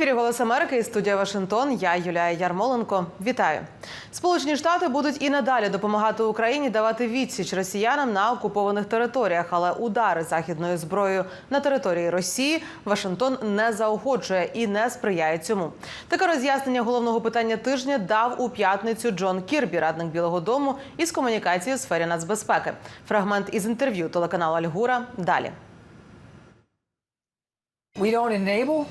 Голос Америки і студія Вашингтон. Я Юлія Ярмоленко. Вітаю. Сполучені Штати будуть і надалі допомагати Україні давати відсіч росіянам на окупованих територіях, але удари західною зброєю на території Росії Вашингтон не заохочує і не сприяє цьому. Таке роз'яснення головного питання тижня дав у п'ятницю Джон Кірбі, радник Білого Дому із комунікації у сфері нацбезпеки. Фрагмент із інтерв'ю телеканалу Альгура. Далі. We don't enable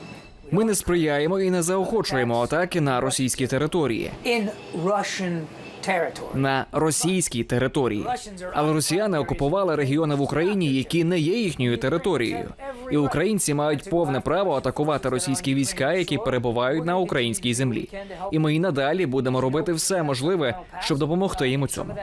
Ми не сприяємо і не заохочуємо атаки на російські території, на російській території. Але росіяни окупували регіони в Україні, які не є їхньою територією. І українці мають повне право атакувати російські війська, які перебувають на українській землі. І ми і надалі будемо робити все можливе, щоб допомогти їм у цьому.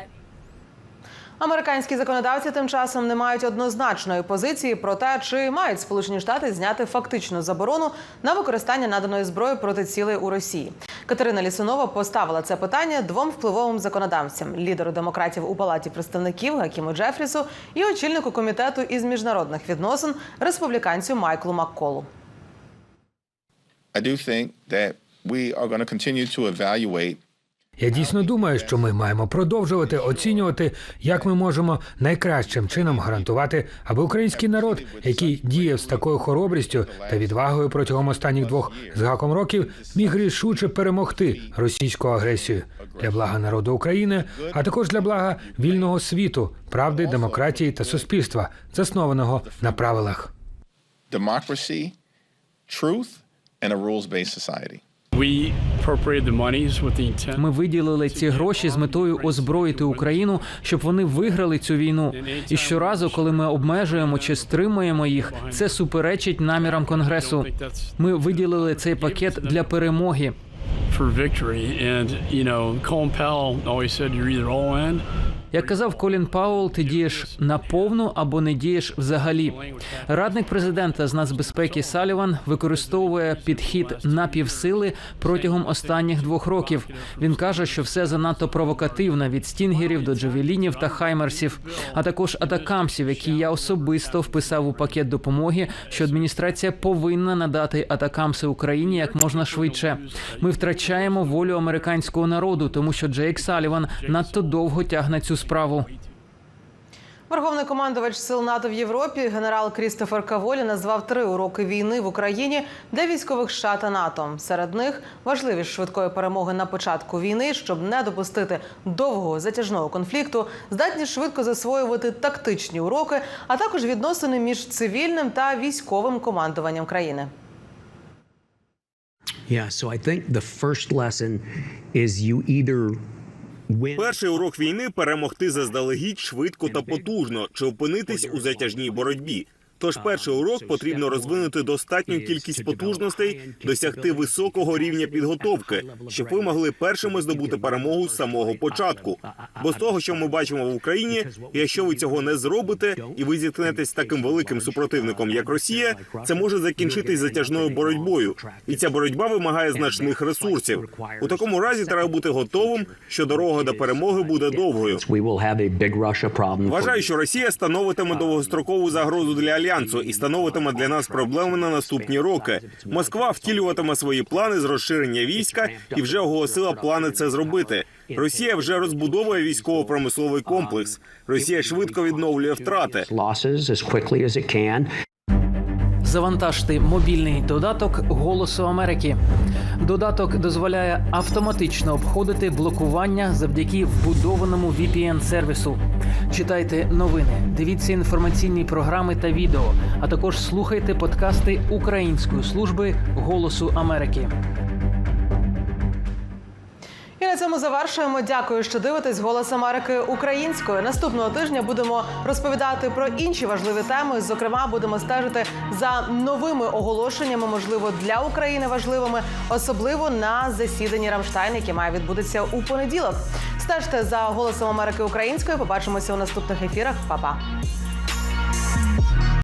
Американські законодавці тим часом не мають однозначної позиції про те, чи мають Сполучені Штати зняти фактичну заборону на використання наданої зброї проти цілей у Росії. Катерина Лісунова поставила це питання двом впливовим законодавцям: лідеру демократів у палаті представників Гакіму Джефрісу і очільнику комітету із міжнародних відносин республіканцю Майклу Макколу. I do think that we are going to continue to evaluate Я дійсно думаю, що ми маємо продовжувати оцінювати, як ми можемо найкращим чином гарантувати, аби український народ, який діяв з такою хоробрістю та відвагою протягом останніх двох з гаком років, міг рішуче перемогти російську агресію для блага народу України, а також для блага вільного світу, правди, демократії та суспільства, заснованого на правилах. democracy, truth, and a rules-based society. Ми виділили ці гроші з метою озброїти Україну, щоб вони виграли цю війну. І щоразу, коли ми обмежуємо чи стримуємо їх, це суперечить намірам конгресу. Ми виділили цей пакет для перемоги. for victory. And, you know, Colin Powell always said you're either all in Як казав Колін Пауэлл, ти дієш наповну або не дієш взагалі. Радник президента з нацбезпеки Саліван використовує підхід напівсили протягом останніх двох років. Він каже, що все занадто провокативно від стінгерів до джавелінів та хаймерсів, а також атакамсів, які я особисто вписав у пакет допомоги, що адміністрація повинна надати атакамси Україні як можна швидше. Ми втрачаємо волю американського народу, тому що Джейк Саліван надто довго тягне цю справу. Верховний командувач сил НАТО в Європі генерал Крістофер Каволі назвав три уроки війни в Україні для військових США та НАТО. Серед них важливість швидкої перемоги на початку війни, щоб не допустити довгого затяжного конфлікту, здатність швидко засвоювати тактичні уроки, а також відносини між цивільним та військовим командуванням країни. Yeah, so I think the first lesson is you either Перший урок війни перемогти заздалегідь швидко та потужно чи опинитись у затяжній боротьбі. Тож перший урок потрібно розвинути достатню кількість потужностей, досягти високого рівня підготовки, щоб ви могли першими здобути перемогу з самого початку. Бо з того, що ми бачимо в Україні, якщо ви цього не зробите, і ви зіткнетесь з таким великим супротивником, як Росія, це може закінчитись затяжною боротьбою, і ця боротьба вимагає значних ресурсів. У такому разі треба бути готовим, що дорога до перемоги буде довгою. Вважаю, що Росія становитиме довгострокову загрозу для альянсу і становитиме для нас проблеми на наступні роки. Москва втілюватиме свої плани з розширення війська і вже оголосила плани це зробити. Росія вже розбудовує військово-промисловий комплекс. Росія швидко відновлює втрати. Завантажте мобільний додаток Голосу Америки. Додаток дозволяє автоматично обходити блокування завдяки вбудованому VPN-сервісу. Читайте новини, дивіться інформаційні програми та відео, а також слухайте подкасти Української служби Голосу Америки. І на цьому завершуємо. Дякую, що дивитесь Голос Америки українською. Наступного тижня будемо розповідати про інші важливі теми. Зокрема, будемо стежити за новими оголошеннями, можливо, для України важливими, особливо на засіданні Рамштайн, яке має відбутися у понеділок. Стежте за голосом Америки українською. Побачимося у наступних ефірах. Па-па.